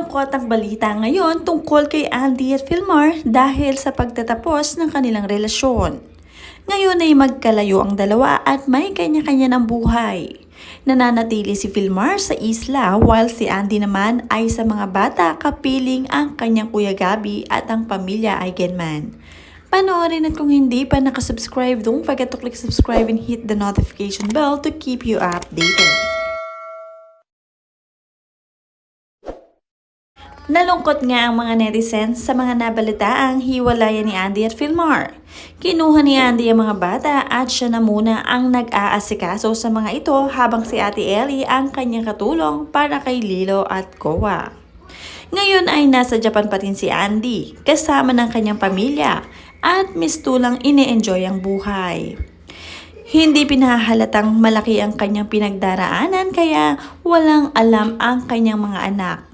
Malungkot ang balita ngayon tungkol kay Andy at Filmar dahil sa pagtatapos ng kanilang relasyon. Ngayon ay magkalayo ang dalawa at may kanya-kanya ng buhay. Nananatili si Filmar sa isla while si Andy naman ay sa mga bata kapiling ang kanyang kuya Gabi at ang pamilya Eigenman. Panoorin at kung hindi pa nakasubscribe, don't forget to click subscribe and hit the notification bell to keep you updated. Nalungkot nga ang mga netizens sa mga nabalitaang hiwalayan ni Andy at Filmar. Kinuha ni Andy ang mga bata at siya na muna ang nag-aasikaso sa mga ito habang si Ate Ellie ang kanyang katulong para kay Lilo at Koa. Ngayon ay nasa Japan pa rin si Andy kasama ng kanyang pamilya at mistulang ine-enjoy ang buhay. Hindi pinahalatang malaki ang kanyang pinagdaraanan kaya walang alam ang kanyang mga anak.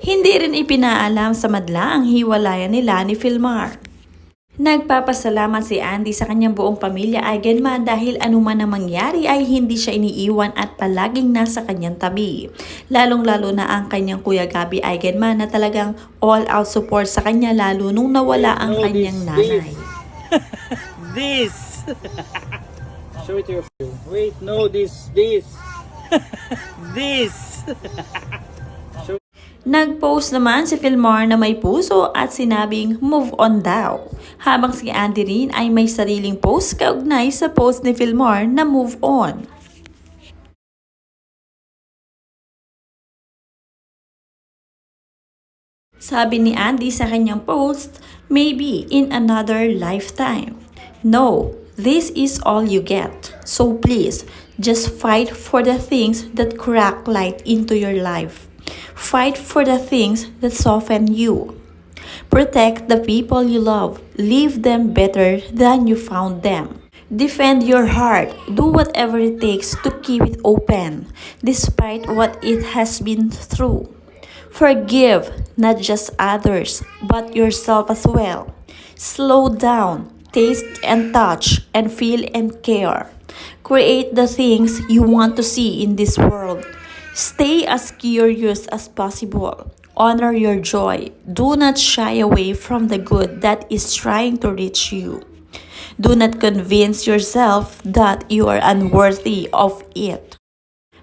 Hindi rin ipinaalam sa madla ang hiwalayan nila ni Filmar. Nagpapasalamat si Andy sa kanyang buong pamilya Eigenman dahil anuman ang mangyari ay hindi siya iniiwan at palaging nasa kanyang tabi. Lalong-lalo na ang kanyang kuya Gabi Eigenman na talagang all-out support sa kanya lalo nung nawala ang kanyang nanay. This. Show it to your. Wait, no, this, this. this. Nag-post naman si Filmar na may puso at sinabing move on daw. Habang si Andy rin ay may sariling post kaugnay sa post ni Filmar na move on. Sabi ni Andy sa kanyang post, maybe in another lifetime. No, this is all you get. So please, just fight for the things that crack light into your life. Fight for the things that soften you. Protect the people you love. Leave them better than you found them. Defend your heart. Do whatever it takes to keep it open, despite what it has been through. Forgive not just others, but yourself as well. Slow down, taste and touch, and feel and care. Create the things you want to see in this world. Stay as curious as possible. Honor your joy. Do not shy away from the good that is trying to reach you. Do not convince yourself that you are unworthy of it.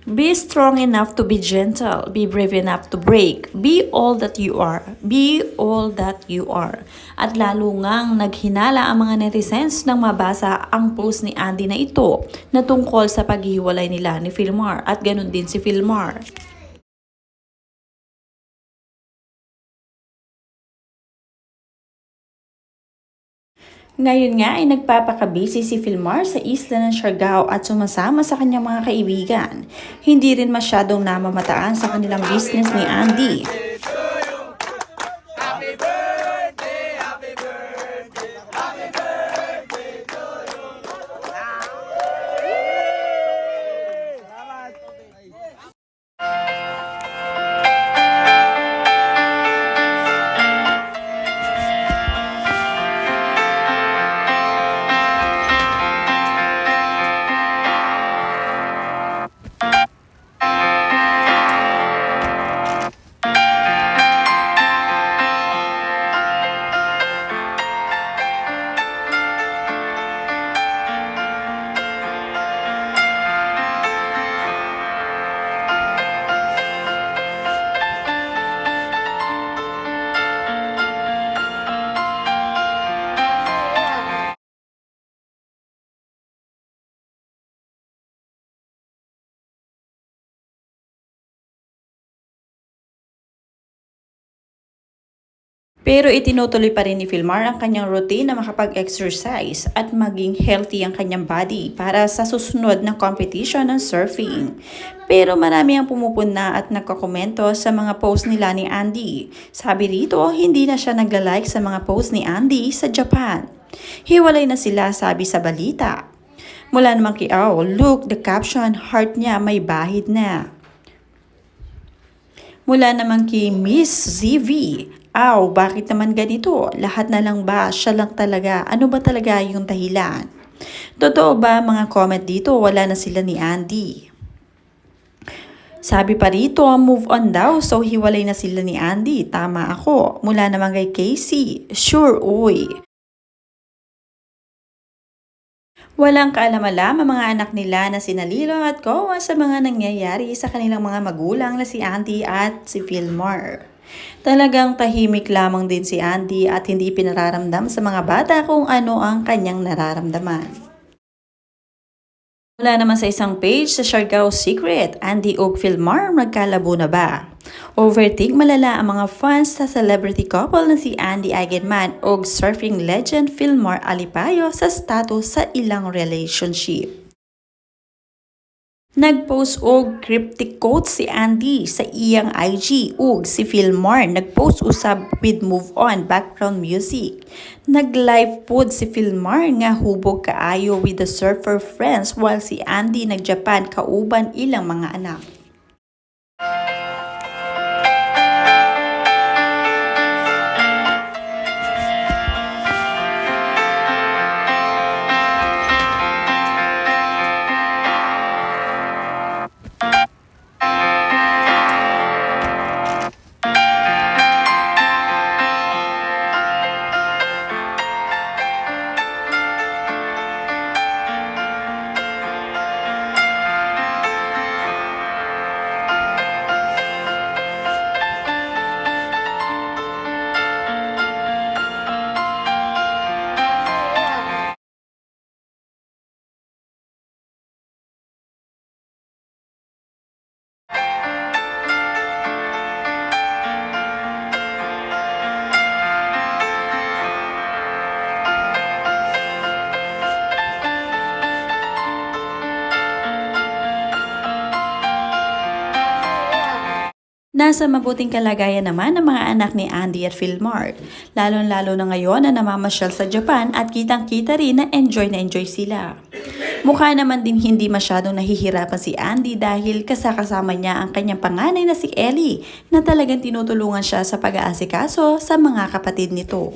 Be strong enough to be gentle. Be brave enough to break. Be all that you are. Be all that you are. At lalo ngang naghinala ang mga netizens nang mabasa ang post ni Andy na ito na tungkol sa paghiwalay nila ni Filmar at ganun din si Filmar. Ngayon nga ay nagpapakabisi si Filmar sa isla ng Siargao at sumasama sa kanyang mga kaibigan. Hindi rin masyadong namamataan sa kanilang business ni Andy. Pero itinutuloy pa rin ni Filmar ang kanyang routine na makapag-exercise at maging healthy ang kanyang body para sa susunod na competition ng surfing. Pero marami ang pumupuna at nagkakomento sa mga post nila ni Andy. Sabi rito, hindi na siya nagla-like sa mga post ni Andy sa Japan. Hiwalay na sila sabi sa balita. Mula naman kay Ao, look, the caption, heart niya may bahid na. Mula naman kay Miss ZV, Aw, bakit naman ganito? Lahat na lang ba? Siya lang talaga? Ano ba talaga yung dahilan? Totoo ba mga comment dito? Wala na sila ni Andy. Sabi pa rito, move on daw. So, hiwalay na sila ni Andy. Tama ako. Mula naman kay Casey. Sure, uy. Walang kaalam-alam ang mga anak nila na Lilo at Koa sa mga nangyayari sa kanilang mga magulang na si Andy at si Fillmore. Talagang tahimik lamang din si Andy at hindi pinararamdam sa mga bata kung ano ang kanyang nararamdaman. Mula naman sa isang page sa Siargao Secret, Andy Oak Filmar magkalabo na ba? Overtake malala ang mga fans sa celebrity couple na si Andy Eigenman o surfing legend Filmar Alipayo sa status sa ilang relationship. Nagpost og cryptic quote si Andy sa iyang IG ug si Philmar nagpost usab with move on background music. Nag-live pod si Philmar nga hubog kaayo with the surfer friends while si Andy nag-Japan kauban ilang mga anak. Nasa mabuting kalagayan naman ang mga anak ni Andy at Philmar. Lalo-lalo na ngayon na namamasyal sa Japan at kitang-kita rin na enjoy na enjoy sila. Mukha naman din hindi masyadong nahihirapan si Andy dahil kasakasama niya ang kanyang panganay na si Ellie na talagang tinutulungan siya sa pag-aasikaso sa mga kapatid nito.